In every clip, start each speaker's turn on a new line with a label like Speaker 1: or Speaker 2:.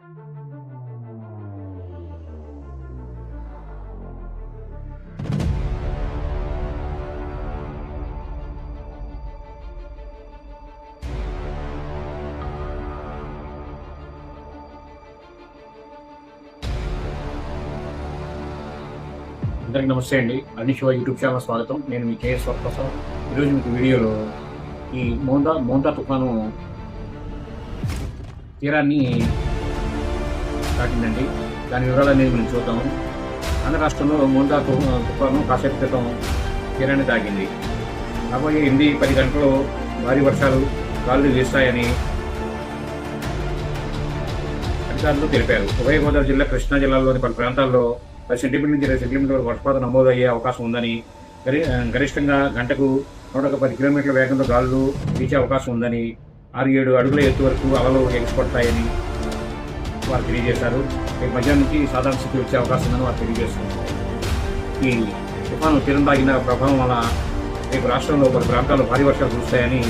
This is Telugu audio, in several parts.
Speaker 1: అందరికీ నమస్తే అండి. అనిష్ యూట్యూబ్ ఛానల్ స్వాగతం. నేను మీ కేఎస్ వరప్రసాద్ ఈరోజు మీకు వీడియోలో ఈ మోందా మోందా తుఫాను తీరాన్ని దాటిందండి దాని వివరాలు అనేది మనం చూద్దాము. ఆంధ్ర రాష్ట్రంలో మోందా తుఫాను కాసేపు క్రితం తీరాన్ని దాగింది. రాబోయే ఎనిమిది పది గంటల్లో భారీ వర్షాలు గాలులు వీస్తాయని అధికారులు తెలిపారు. ఉభయ గోదావరి జిల్లా కృష్ణా జిల్లాలోని పలు ప్రాంతాల్లో పది సెంటీమీటర్ నుంచి ఇరవై సెంటీమీటర్ వరకు వర్షపాతం నమోదయ్యే అవకాశం ఉందని గరి గరిష్టంగా గంటకు నూట ఒక పది కిలోమీటర్ల వేగంతో గాలులు వీచే అవకాశం ఉందని ఆరు ఏడు అడుగుల ఎత్తు వరకు అలలు ఎగిసిపడతాయని వారు తెలియజేశారు. రేపు మధ్యాహ్నం నుంచి సాధారణ స్థితి వచ్చే అవకాశం ఉందని వారు తెలియజేస్తున్నారు. ఈ తుఫాను తీరం ప్రభావం వల్ల రేపు రాష్ట్రంలో పలు ప్రాంతాల్లో భారీ వర్షాలు కురుస్తాయని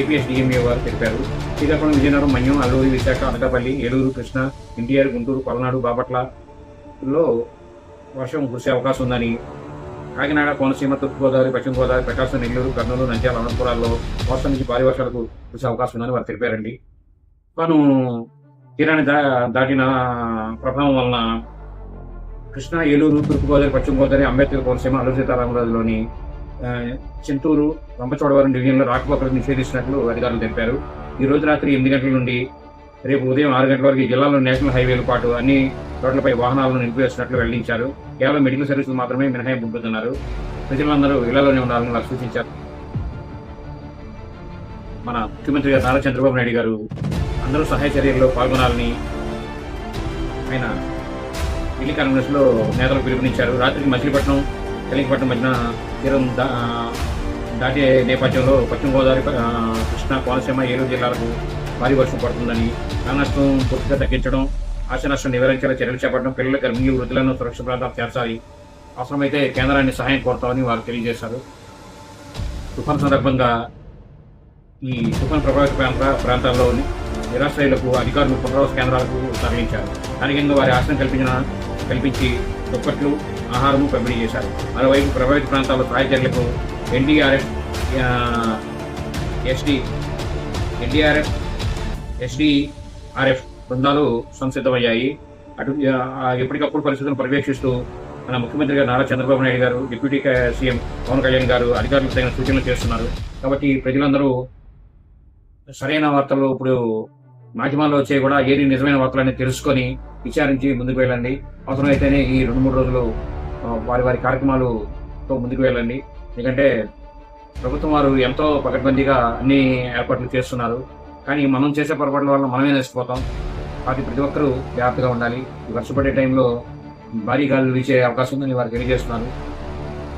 Speaker 1: ఏపీఎస్ డిఎంఏ వారు తెలిపారు. శ్రీకాకుళం విజయనగరం మన్యం అల్లూరి విశాఖ అనకాపల్లి ఏలూరు కృష్ణ ఎన్టీఆర్ గుంటూరు పల్నాడు బాపట్లలో వర్షం కురిసే అవకాశం ఉందని కాకినాడ కోనసీమ తూర్పుగోదావరి పశ్చిమ గోదావరి ప్రకాశం నెల్లూరు కర్నూలు నంద్యాల అనంతపురాల్లో వర్షం నుంచి భారీ వర్షాలకు కురిసే అవకాశం ఉందని వారు తెలిపారండి. తను తీరాన్ని దా దాటిన ప్రభావం వలన కృష్ణా ఏలూరు తూర్పుగోదావరి పశ్చిమ గోదావరి అంబేద్కర్ కోనసీమ అల్లూరు సీతారామరాజులోని చింతూరు రంపచోడవరం డివిజన్లో రాకపోకలు నిషేధించినట్లు అధికారులు తెలిపారు. ఈ రోజు రాత్రి ఎనిమిది గంటల నుండి రేపు ఉదయం ఆరు గంటల వరకు జిల్లాలో నేషనల్ హైవేలు పాటు అన్ని రోడ్లపై వాహనాలను నిలిపివేసినట్లు వెల్లడించారు. కేవలం మెడికల్ సర్వీసులు మాత్రమే మినహాయింపు ఉంటుందన్నారు ప్రజలందరూ ఇళ్ళలోనే ఉండాలని వారు సూచించారు. మన ముఖ్యమంత్రి గారు నారా చంద్రబాబు నాయుడు గారు అందరూ సహాయ చర్యల్లో పాల్గొనాలని ఆయన ఢిల్లీ కాన్ఫరెన్స్లో నేతలకు నేతలు పిలుపునిచ్చారు. రాత్రికి మచిలీపట్నం కలింగపట్నం మధ్యన తీరం దా- దాటే నేపథ్యంలో పశ్చిమ గోదావరి కృష్ణా కోనసీమ ఏలూరు జిల్లాలకు భారీ వర్షం పడుతుందని ప్రాణ నష్టం పూర్తిగా తగ్గించడం ఆశ నష్టం నివారించేలా చర్యలు చేపట్టడం పిల్లల గర్భిణీ వృద్ధులను సురక్షిత ప్రాంతాలు చేర్చాలి. అవసరమైతే కేంద్రాన్ని సహాయం కోరుతామని వారు తెలియజేశారు. తుఫాన్ సందర్భంగా ఈ తుఫాన్ ప్రభావిత ప్రాంత ప్రాంతాల్లో నిరాశ్రయులకు అధికారులు పునరావాస కేంద్రాలకు తరలించారు. స్థానికంగా వారి ఆశ్రయం కల్పించిన కల్పించి దుప్పట్లు ఆహారము పంపిణీ చేశారు. మరోవైపు ప్రభావిత ప్రాంతాల్లో సహాయ చర్యలకు ఎన్డీఆర్ఎఫ్ ఎస్డి ఎన్డీఆర్ఎఫ్ ఎస్డిఆర్ఎఫ్ బృందాలు సంసిద్ధమయ్యాయి. అటు ఎప్పటికప్పుడు పరిస్థితులను పర్యవేక్షిస్తూ మన ముఖ్యమంత్రి గారు నారా చంద్రబాబు నాయుడు గారు డిప్యూటీ సీఎం పవన్ కళ్యాణ్ గారు అధికారులకు తగిన సూచనలు చేస్తున్నారు. కాబట్టి ప్రజలందరూ సరైన వార్తలు ఇప్పుడు మాధ్యమాల్లో వచ్చే కూడా ఏది నిజమైన వార్తలని తెలుసుకొని విచారించి ముందుకు వెళ్ళండి. అవసరమైతేనే ఈ రెండు మూడు రోజులు వారి వారి కార్యక్రమాలతో ముందుకు వెళ్ళండి. ఎందుకంటే ప్రభుత్వం వారు ఎంతో పకడ్బందీగా అన్ని ఏర్పాట్లు చేస్తున్నారు. కానీ మనం చేసే పొరపాట్ల వల్ల మనమే నష్టపోతాం. కాబట్టి ప్రతి ఒక్కరూ జాగ్రత్తగా ఉండాలి. వర్షపడే టైంలో భారీ గాలులు వీచే అవకాశం ఉందని వారు తెలియజేస్తున్నారు.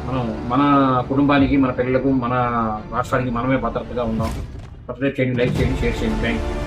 Speaker 1: మనం మన కుటుంబానికి మన పిల్లలకు మన రాష్ట్రానికి మనమే భద్రతగా ఉందాం. సబ్స్క్రైబ్ చేయండి లైక్ చేయండి షేర్ చేయండి. Thank you